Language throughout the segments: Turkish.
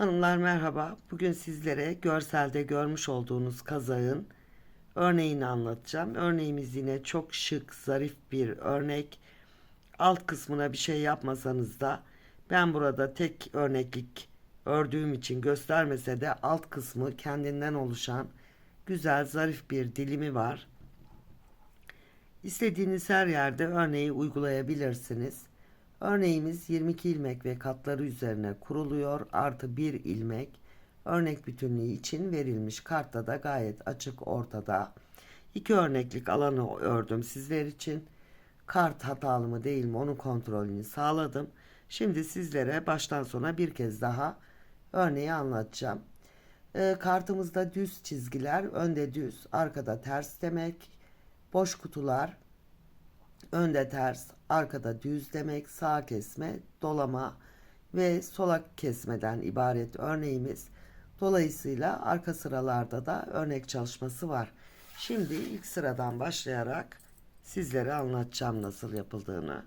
Hanımlar merhaba. Bugün sizlere görselde görmüş olduğunuz kazağın örneğini anlatacağım. Örneğimiz yine çok şık, zarif bir örnek. Alt kısmına bir şey yapmasanız da ben burada tek örneklik ördüğüm için göstermese de alt kısmı kendinden oluşan güzel, zarif bir dilimi var. İstediğiniz her yerde örneği uygulayabilirsiniz. Örneğimiz 22 ilmek ve katları üzerine kuruluyor. Artı 1 ilmek örnek bütünlüğü için verilmiş. Kartta da gayet açık ortada. İki örneklik alanı ördüm sizler için. Kart hatalı mı değil mi onun kontrolünü sağladım. Şimdi sizlere baştan sona bir kez daha örneği anlatacağım. E, kartımızda düz çizgiler, önde düz, arkada ters demek. Boş kutular, önde ters, arkada düz demek, sağ kesme, dolama ve sola kesmeden ibaret örneğimiz. Dolayısıyla arka sıralarda da örnek çalışması var. Şimdi ilk sıradan başlayarak sizlere anlatacağım nasıl yapıldığını.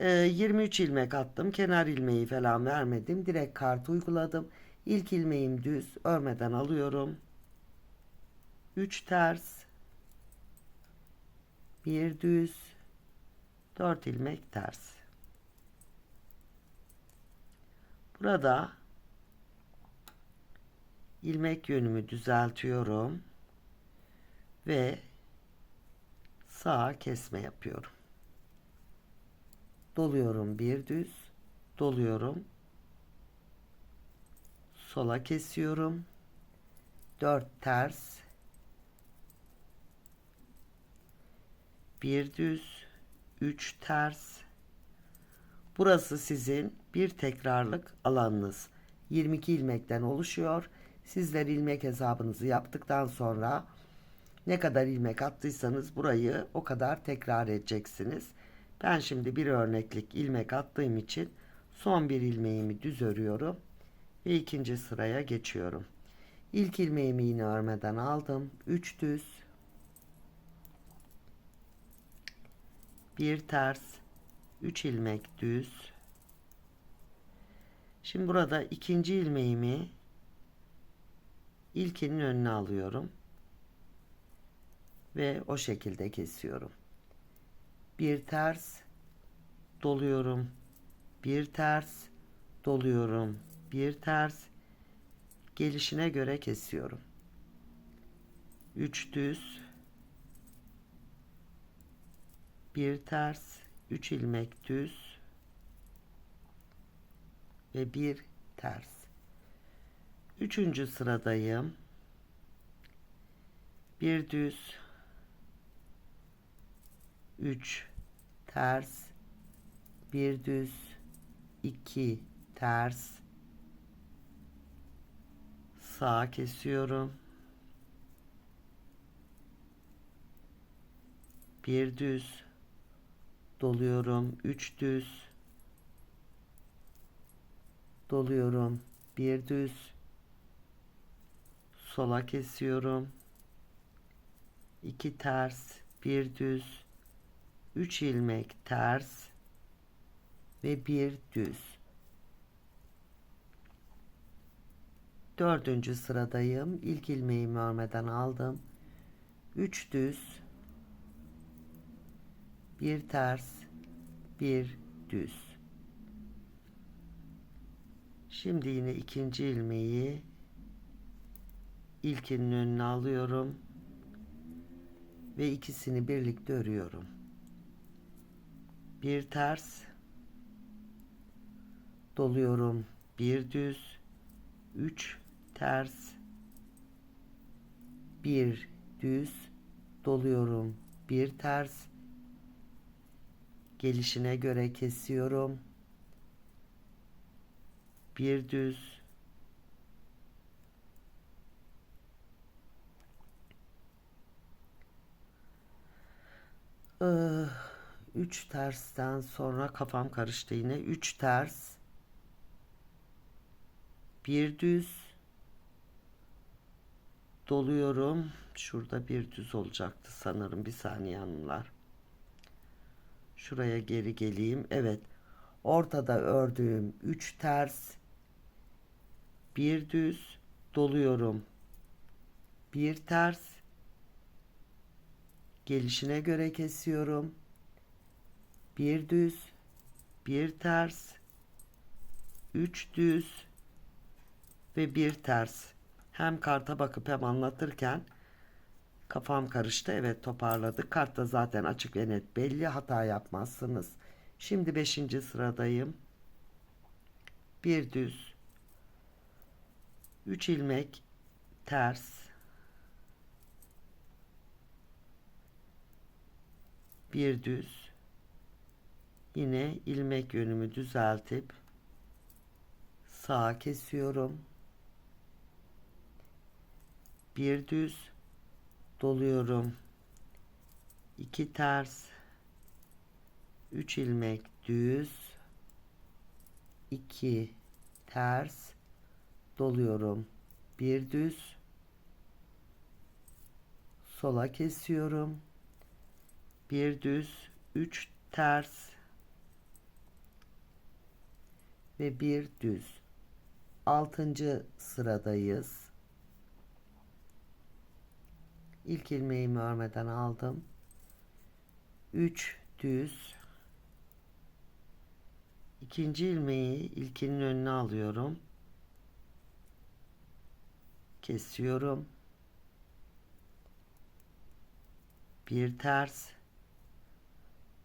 Ee, 23 ilmek attım. Kenar ilmeği falan vermedim. Direkt kart uyguladım. İlk ilmeğim düz. Örmeden alıyorum. 3 ters. Bir düz. 4 ilmek ters. Burada ilmek yönümü düzeltiyorum ve sağa kesme yapıyorum. Doluyorum bir düz, doluyorum. Sola kesiyorum. 4 ters. Bir düz, 3 ters. Burası sizin bir tekrarlık alanınız. 22 ilmekten oluşuyor. Sizler ilmek hesabınızı yaptıktan sonra ne kadar ilmek attıysanız burayı o kadar tekrar edeceksiniz. Ben şimdi bir örneklik ilmek attığım için son bir ilmeğimi düz örüyorum ve ikinci sıraya geçiyorum. İlk ilmeğimi yine örmeden aldım. 3 düz, bir ters, 3 ilmek düz. Şimdi burada ikinci ilmeğimi ilkinin önüne alıyorum ve o şekilde kesiyorum. Bir ters doluyorum. Bir ters doluyorum. Bir ters gelişine göre kesiyorum. 3 düz bir ters 3 ilmek düz ve bir ters. Üçüncü sıradayım. Bir düz 3 ters bir düz 2 ters. Sağa kesiyorum. Bir düz doluyorum. 3 düz. Doluyorum. Bir düz. Sola kesiyorum. 2 ters. Bir düz. 3 ilmek ters. Ve bir düz. Dördüncü sıradayım. İlk ilmeğimi örmeden aldım. 3 düz bir ters, bir düz. Şimdi yine ikinci ilmeği ilkinin önüne alıyorum ve ikisini birlikte örüyorum. Bir ters doluyorum, bir düz, üç ters, bir düz doluyorum, bir ters gelişine göre kesiyorum. Bir düz üç tersten sonra kafam karıştı yine. Üç ters. Bir düz. Doluyorum. Şurada bir düz olacaktı sanırım. Bir saniye hanımlar. Şuraya geri geleyim. Evet. Ortada ördüğüm 3 ters. Bir düz. Doluyorum. Bir ters. Gelişine göre kesiyorum. Bir düz. Bir ters. Üç düz. Ve bir ters. Hem karta bakıp hem anlatırken kafam karıştı. Evet toparladık. Kartta zaten açık ve net belli. Hata yapmazsınız. Şimdi 5. sıradayım. Bir düz. 3 ilmek ters. Bir düz. Yine ilmek yönümü düzeltip sağa kesiyorum. Bir düz doluyorum. 2 ters 3 ilmek düz 2 ters doluyorum. Bir düz sola kesiyorum. Bir düz 3 ters ve bir düz. Altıncı sıradayız ilk ilmeğimi örmeden aldım. 3 düz. İkinci ilmeği ilkinin önüne alıyorum. Kesiyorum. Bir ters.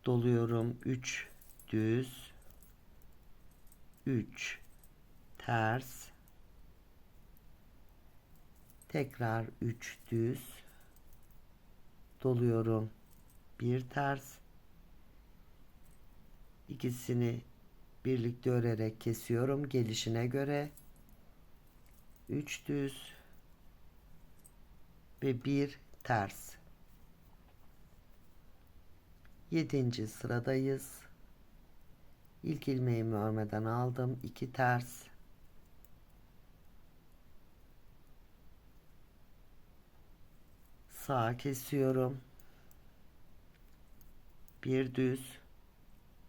Doluyorum. 3 düz. 3 ters. Tekrar 3 düz doluyorum. Bir ters. İkisini birlikte örerek kesiyorum gelişine göre. 3 düz ve bir ters. 7. sıradayız. İlk ilmeğimi örmeden aldım. 2 ters sağa kesiyorum. Bir düz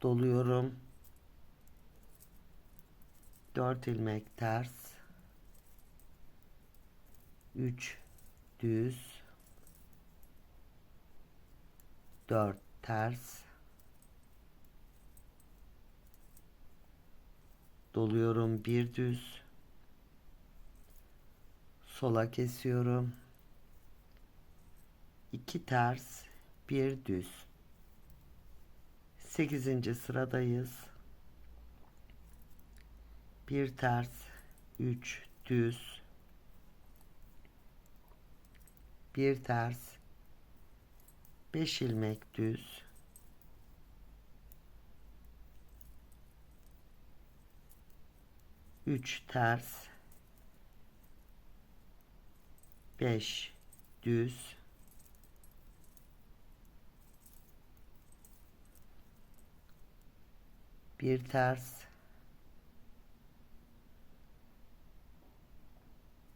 doluyorum. 4 ilmek ters. 3 düz. 4 ters. Doluyorum bir düz. Sola kesiyorum 2 ters bir düz. 8. sıradayız. Bir ters 3 düz. Bir ters 5 ilmek düz. Üç ters beş düz bir ters.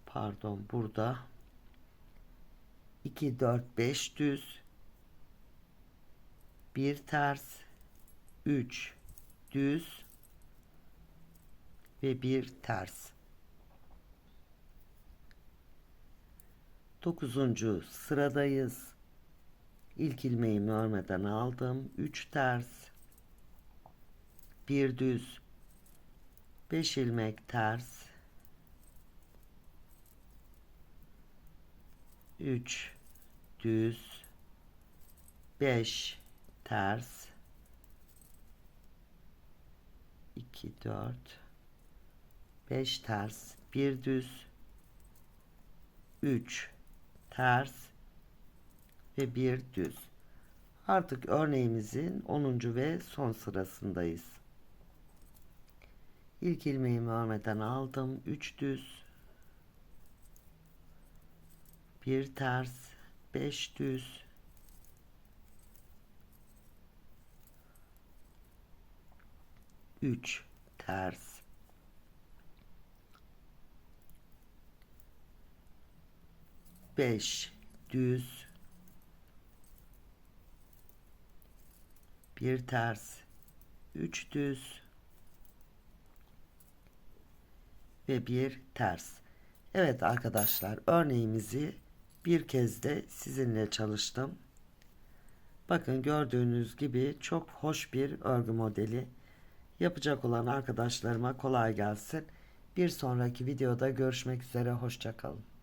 Pardon burada. 2 4 5 düz. Bir ters. 3 düz. Ve bir ters. 9. sıradayız. İlk ilmeğimi örmeden aldım. 3 ters bir düz. 5 ilmek ters. 3 düz. 5 ters. 2 4 5 ters. Bir düz. 3 ters. Ve bir düz. Artık örneğimizin 10. ve son sırasındayız İlk ilmeğimi örmeden aldım. 3 düz. Bir ters. 5 düz. Üç ters. Beş düz. Bir ters. Üç düz ve bir ters. Evet arkadaşlar örneğimizi bir kez de sizinle çalıştım. Bakın gördüğünüz gibi çok hoş bir örgü modeli. Yapacak olan arkadaşlarıma kolay gelsin. Bir sonraki videoda görüşmek üzere. Hoşçakalın.